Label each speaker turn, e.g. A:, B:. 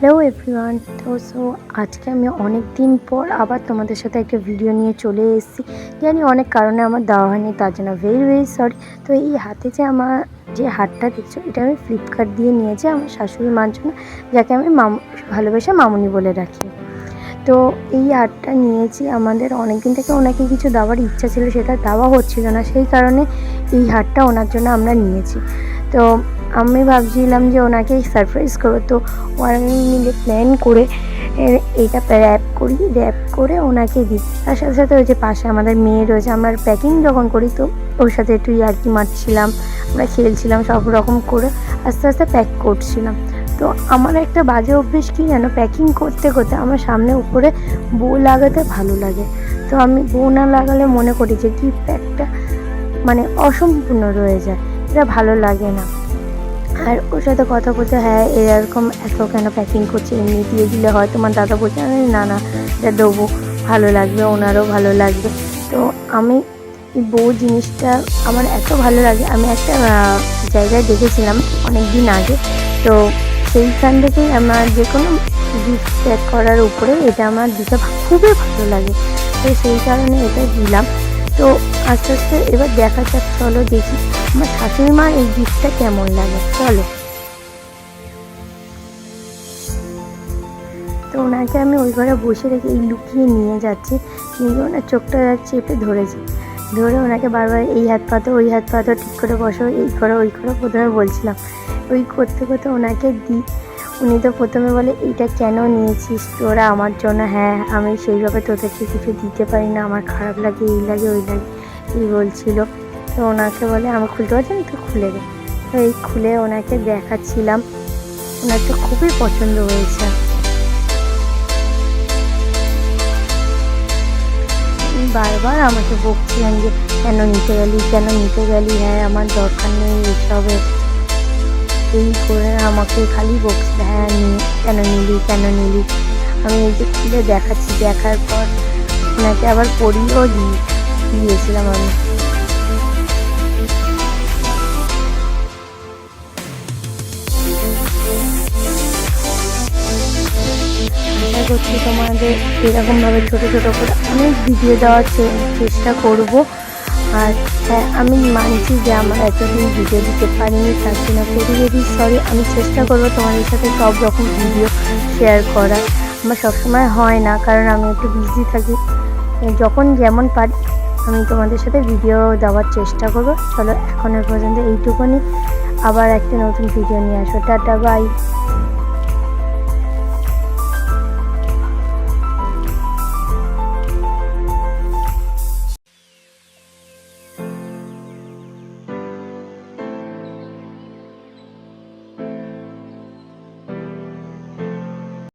A: Hello everyone তো so আজকে আমি অনেক দিন পর আবার তোমাদের সাথে একটা ভিডিও নিয়ে চলে এসেছি। জানি অনেক কারণে আমার দেওয়া হয়নি, তার জন্য ভেরি ভেরি সরি তো এই হাতে যে আমার যে হারটা দেখছ, এটা আমি ফ্লিপকার্ট দিয়ে নিয়েছি আমার শাশুড়ি মার জন্য যাকে আমি মামু, ভালোবেসে মামুনি বলে রাখি। তো এই হারটা নিয়েছি আমাদের অনেক দিন থেকে ওনাকে কিছু দেওয়ার ইচ্ছা ছিল, সেটা দেওয়া হচ্ছিল না, সেই কারণে এই হারটা ওনার জন্য আমরা নিয়েছি। তো আমি ভাবছিলাম যে ওনাকে সারপ্রাইজ করব। তো ওরা মিলে প্ল্যান করে এটা র্যাপ করি র্যাপ করে ওনাকে দিই। তার সাথে সাথে ওই যে পাশে আমাদের মেয়ে রয়েছে, আমরা প্যাকিং যখন করি তো ওর সাথে একটু ইয়ার্কি মারছিলাম, আমরা খেলছিলাম, সব রকম করে আস্তে আস্তে প্যাক করছিলাম। তো আমার একটা বাজে অভ্যেস কি জানো? প্যাকিং করতে করতে আমার সামনে উপরে বউ লাগাতে ভালো লাগে। তো আমি বউ না লাগালে মনে করি যে গিফট প্যাকটা মানে অসম্পূর্ণ রয়ে যায়। এটা ভালো লাগে না। আর ওর সাথে কথা বলতে হ্যাঁ এরকম এত কেন প্যাকিং করছে, এমনি দিয়ে দিলে হয়? তোমার দাদা বলছে না না, এটা দেবো, ভালো লাগবে, ওনারও ভালো লাগবে। তো আমি বউ জিনিসটা আমার এত ভালো লাগে, আমি একটা জায়গায় দেখেছিলাম অনেক দিন আগে। তো সেইখান থেকেই আমার যে কোনো গিফট প্যাক করার উপরে এটা আমার দিতে খুবই ভালো লাগে। তো সেই কারণে এটা দিলাম। তো আস্তে আস্তে এবার দেখা যাক, চলো দেখি। আমার শাশুড়ি মার এই গিফটটা কেমন লাগে? চলো। তো ওনাকে আমি ওই ঘরে বসে রেখে এই লুকিয়ে নিয়ে যাচ্ছি। কিন্তু ওনার চোখটা চেপে ধরেছি। ধরে ওনাকে বারবার এই হাত পাতো ওই হাত পাতো ঠিক করে বসো, এই করো, ওই করো, প্রথমে বলছিলাম। ওই করতে করতে ওনাকে দিই। উনি তো প্রথমে বলে, এইটা কেন নিয়েছিস? তোরা আমার জন্য হ্যাঁ আমি সেইভাবে তোদেরকে কিছু দিতে পারি না। আমার খারাপ লাগে, এই লাগে, ওই লাগে। এই বলছিল। তো ওনাকে বলে, আমি খুলতে পারছি না তো খুলে দে। তো এই খুলে ওনাকে দেখাচ্ছিলাম। ওনার তো খুবই পছন্দ হয়েছে। বারবার আমাকে বকছিলেন যে, কেন নিতে গেলি, কেন নিতে গেলি? হ্যাঁ আমার দরকার নেই এসবের। এই করে আমাকে খালি বকছিল হ্যাঁ কেন নিলি কেন নিলি? আমি এই যে খুলে দেখাচ্ছি, দেখার পর ওনাকে আবার পরিয়েও দিই দিয়েছিলাম আমি। করছি তোমাদের এরকমভাবে ছোটো ছোটো করে। অনেক ভিডিও দেওয়ার চেষ্টা করব। আর হ্যাঁ আমি মানছি যে আমার এতদিন ভিডিও দিতে পারিনি, তার জন্য ভেরি ভেরি সরি আমি চেষ্টা করব তোমাদের সাথে সব রকম ভিডিও শেয়ার করার। আমার সবসময় হয় না, কারণ আমি একটু বিজি থাকি। যখন যেমন পারি, আমি তোমাদের সাথে ভিডিও দেওয়ার চেষ্টা করব। চলো এখনের পর্যন্ত এইটুকুনি। আবার একটা নতুন ভিডিও নিয়ে আসো টাটা বাই